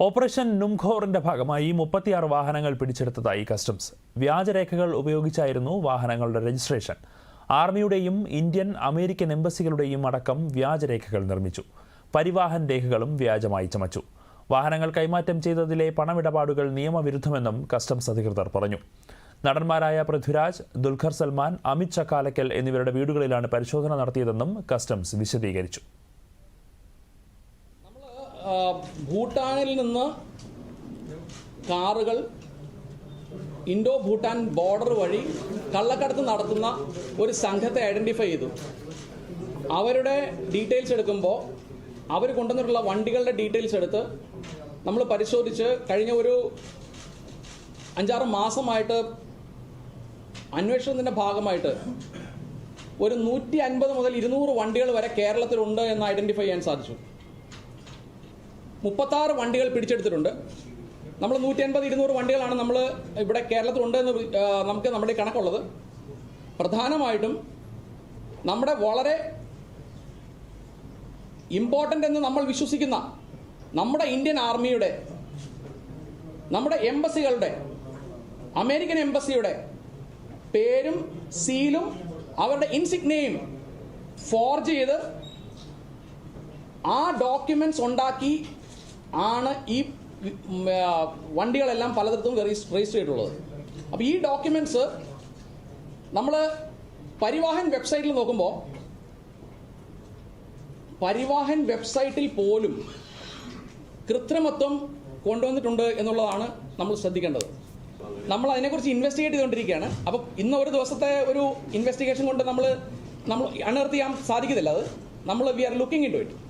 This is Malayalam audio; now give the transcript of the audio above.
ഓപ്പറേഷൻ നുംഖോറിന്റെ ഭാഗമായി മുപ്പത്തിയാറ് വാഹനങ്ങൾ പിടിച്ചെടുത്തതായി കസ്റ്റംസ്. വ്യാജരേഖകൾ ഉപയോഗിച്ചായിരുന്നു വാഹനങ്ങളുടെ രജിസ്ട്രേഷൻ. ആർമിയുടെയും ഇന്ത്യൻ അമേരിക്കൻ എംബസികളുടെയും അടക്കം വ്യാജരേഖകൾ നിർമ്മിച്ചു. പരിവാഹൻ രേഖകളും വ്യാജമായി ചമച്ചു. വാഹനങ്ങൾ കൈമാറ്റം ചെയ്തതിലെ പണമിടപാടുകൾ നിയമവിരുദ്ധമെന്നും കസ്റ്റംസ് അധികൃതർ പറഞ്ഞു. നടന്മാരായ പൃഥ്വിരാജ് ദുൽഖർ സൽമാൻ അമിത് ചക്കാലക്കൽ എന്നിവരുടെ വീടുകളിലാണ് പരിശോധന നടത്തിയതെന്നും കസ്റ്റംസ് വിശദീകരിച്ചു. ഭൂട്ടാനിൽ നിന്ന് കാറുകൾ ഇൻഡോ ഭൂട്ടാൻ ബോർഡർ വഴി കള്ളക്കടത്ത് നടത്തുന്ന ഒരു സംഘത്തെ ഐഡന്റിഫൈ ചെയ്തു. അവരുടെ ഡീറ്റെയിൽസ് എടുക്കുമ്പോൾ അവർ കൊണ്ടുവന്നിട്ടുള്ള വണ്ടികളുടെ ഡീറ്റെയിൽസ് എടുത്ത് നമ്മൾ പരിശോധിച്ച് കഴിഞ്ഞ ഒരു അഞ്ചാറ് മാസമായിട്ട് അന്വേഷണത്തിന്റെ ഭാഗമായിട്ട് ഒരു നൂറ്റി അൻപത് മുതൽ ഇരുന്നൂറ് വണ്ടികൾ വരെ കേരളത്തിലുണ്ട് എന്ന് ഐഡന്റിഫൈ ചെയ്യാൻ സാധിച്ചു. മുപ്പത്താറ് വണ്ടികൾ പിടിച്ചെടുത്തിട്ടുണ്ട്. നമ്മൾ നൂറ്റി അൻപത് ഇരുന്നൂറ് വണ്ടികളാണ് നമ്മൾ ഇവിടെ കേരളത്തിലുണ്ട് എന്ന് നമുക്ക് നമ്മുടെ കണക്കുള്ളത്. പ്രധാനമായിട്ടും നമ്മുടെ വളരെ ഇമ്പോർട്ടന്റ് എന്ന് നമ്മൾ വിശ്വസിക്കുന്ന നമ്മുടെ ഇന്ത്യൻ ആർമിയുടെ നമ്മുടെ എംബസികളുടെ അമേരിക്കൻ എംബസിയുടെ പേരും സീലും അവരുടെ ഇൻസിഗ്നയും ഫോർജ് ചെയ്ത് ആ ഡോക്യുമെന്റ്സ് ഉണ്ടാക്കി ആണ് ഈ വണ്ടികളെല്ലാം പലതരത്തും രജിസ്റ്റർ ചെയ്തിട്ടുള്ളത്. അപ്പോൾ ഈ ഡോക്യുമെന്റ്സ് നമ്മൾ പരിവാഹൻ വെബ്സൈറ്റിൽ നോക്കുമ്പോൾ പരിവാഹൻ വെബ്സൈറ്റിൽ പോലും കൃത്രിമത്വം കൊണ്ടുവന്നിട്ടുണ്ട് എന്നുള്ളതാണ് നമ്മൾ ശ്രദ്ധിക്കേണ്ടത്. നമ്മൾ അതിനെക്കുറിച്ച് ഇൻവെസ്റ്റിഗേറ്റ് ചെയ്തുകൊണ്ടിരിക്കുകയാണ്. അപ്പോൾ ഇന്ന് ഒരു ദിവസത്തെ ഒരു ഇൻവെസ്റ്റിഗേഷൻ കൊണ്ട് നമ്മൾ നമ്മൾ അണർത്ത് ചെയ്യാൻ സാധിക്കത്തില്ല അത്. നമ്മൾ we are looking into it it